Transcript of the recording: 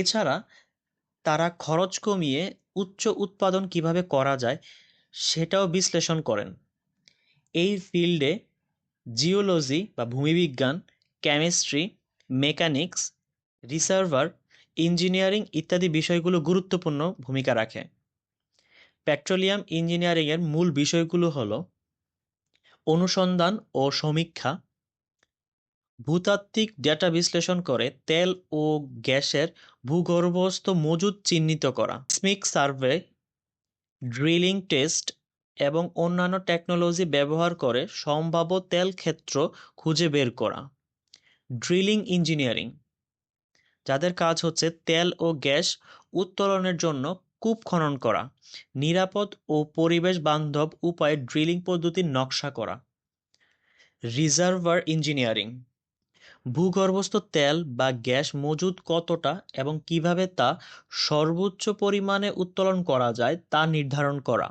এছাড়া তারা খরচ কমিয়ে উচ্চ উৎপাদন কীভাবে করা যায় সেটাও বিশ্লেষণ করেন। এই ফিল্ডে জিওলজি বা ভূমিবিজ্ঞান, কেমিস্ট্রি, মেকানিক্স, রিসার্ভার, ইঞ্জিনিয়ারিং ইত্যাদি বিষয়গুলো গুরুত্বপূর্ণ ভূমিকা রাখে। পেট্রোলিয়াম ইঞ্জিনিয়ারিংয়ের মূল বিষয়গুলো হলো অনুসন্ধান ও সমীক্ষা ভূতাত্ত্বিক ডেটা বিশ্লেষণ করে তেল ও গ্যাসের ভূগর্ভস্থ মজুদ চিহ্নিত করা। স্মিক সার্ভে ড্রিলিং টেস্ট এবং অন্যান্য টেকনোলজি ব্যবহার করে সম্ভাব্য তেল ক্ষেত্র খুঁজে বের করা। ড্রিলিং ইঞ্জিনিয়ারিং যাদের কাজ হচ্ছে তেল ও গ্যাস উত্তোলনের জন্য কূপ খনন করা, নিরাপদ ও পরিবেশ বান্ধব উপায়ে ড্রিলিং পদ্ধতির নকশা করা। রিজার্ভার ইঞ্জিনিয়ারিং ভূগর্ভস্থ তেল বা গ্যাস মজুদ কতটা এবং কীভাবে তা সর্বোচ্চ পরিমাণে উত্তোলন করা যায় তা নির্ধারণ করা।